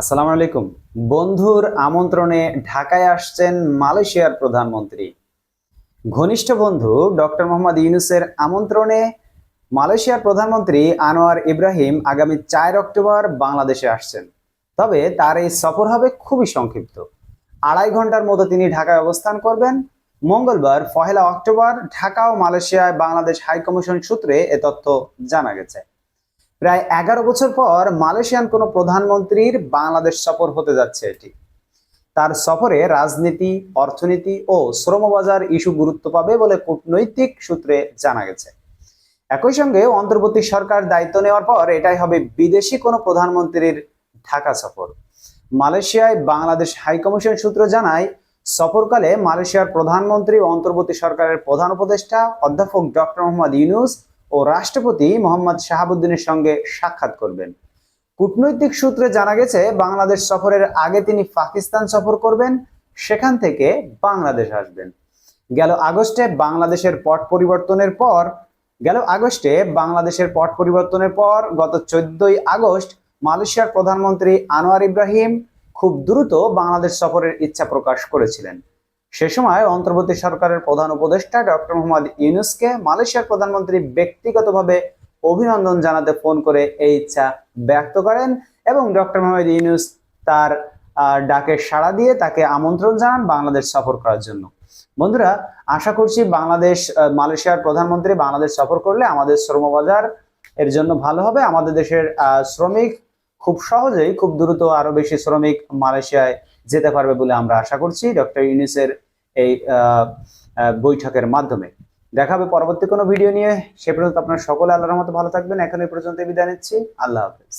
আসসালামু আলাইকুম। বন্ধুর আমন্ত্রণে ঢাকায় আসছেন মালয়েশিয়ার প্রধানমন্ত্রী। ঘনিষ্ঠ বন্ধু ডক্টর মোহাম্মদ ইউনুসের আমন্ত্রণে মালয়েশিয়ার প্রধানমন্ত্রী আনোয়ার ইব্রাহিম আগামী চার অক্টোবর বাংলাদেশে আসছেন। তবে তার এই সফর হবে খুবই সংক্ষিপ্ত। আড়াই ঘণ্টার মতো তিনি ঢাকায় অবস্থান করবেন। মঙ্গলবার, পহেলা অক্টোবর, ঢাকা ও মালয়েশিয়ায় বাংলাদেশ হাইকমিশন সূত্রে এ তথ্য জানা গেছে। প্রায় এগারো বছর পর মালয়েশিয়ান কোনো প্রধানমন্ত্রীর বাংলাদেশ সফর হতে যাচ্ছে এটি। তার সফরে রাজনীতি, অর্থনীতি ও শ্রমবাজার ইস্যু গুরুত্ব পাবে বলে কূটনৈতিক সূত্রে জানা গেছে। একই সঙ্গে অন্তর্বর্তী সরকার দায়িত্ব নেওয়ার পর এটাই হবে বিদেশি কোনো প্রধানমন্ত্রীর ঢাকা সফর। মালয়েশিয়ায় বাংলাদেশ হাইকমিশন সূত্র জানায়, সফরকালে মালয়েশিয়ার প্রধানমন্ত্রী অন্তর্বর্তী সরকারের প্রধান উপদেষ্টা অধ্যাপক ডক্টর মোহাম্মদ ইউনুস ও রাষ্ট্রপতি মোহাম্মদ শাহাবুদ্দিনের সঙ্গে সাক্ষাৎ করবেন। কূটনৈতিক সূত্রে জানা গেছে, বাংলাদেশ সফরের আগে তিনি পাকিস্তান সফর করবেন, সেখান থেকে বাংলাদেশ আসবেন। গেল আগস্টে বাংলাদেশের পট পরিবর্তনের পর, গেল আগস্টে বাংলাদেশের পট পরিবর্তনের পর গত চোদ্দই আগস্ট মালয়েশিয়ার প্রধানমন্ত্রী আনোয়ার ইব্রাহিম খুব দ্রুত বাংলাদেশ সফরের ইচ্ছা প্রকাশ করেছিলেন। সে সময় অন্তর্বর্তী সরকারের প্রধান উপদেষ্টা ডক্টর মোহাম্মদ ইউনুসকে মালয়েশিয়ার প্রধানমন্ত্রী ব্যক্তিগতভাবে অভিনন্দন জানাতে ফোন করে এই ইচ্ছা ব্যক্ত করেন এবং ডক্টর মোহাম্মদ ইউনুস তার ডাকে সাড়া দিয়ে তাকে আমন্ত্রণ জানান বাংলাদেশ সফর করার জন্য। বন্ধুরা, আশা করছি বাংলাদেশ মালয়েশিয়ার প্রধানমন্ত্রী বাংলাদেশ সফর করলে আমাদের শ্রমবাজার এর জন্য ভালো হবে। আমাদের দেশের শ্রমিক খুব সহজেই, খুব দ্রুত আরও বেশি শ্রমিক মালয়েশিয়ায় যেতে পারবে বলে আমরা আশা করছি। ডক্টর ইউনিসের এই বৈঠকের মাধ্যমে। দেখা হবে পরবর্তী কোনো ভিডিও নিয়ে। সে পর্যন্ত আপনার সকলে আল্লাহর মতো ভালো থাকবেন। এখন এই পর্যন্ত বিদায় নিচ্ছি। আল্লাহ হাফেজ।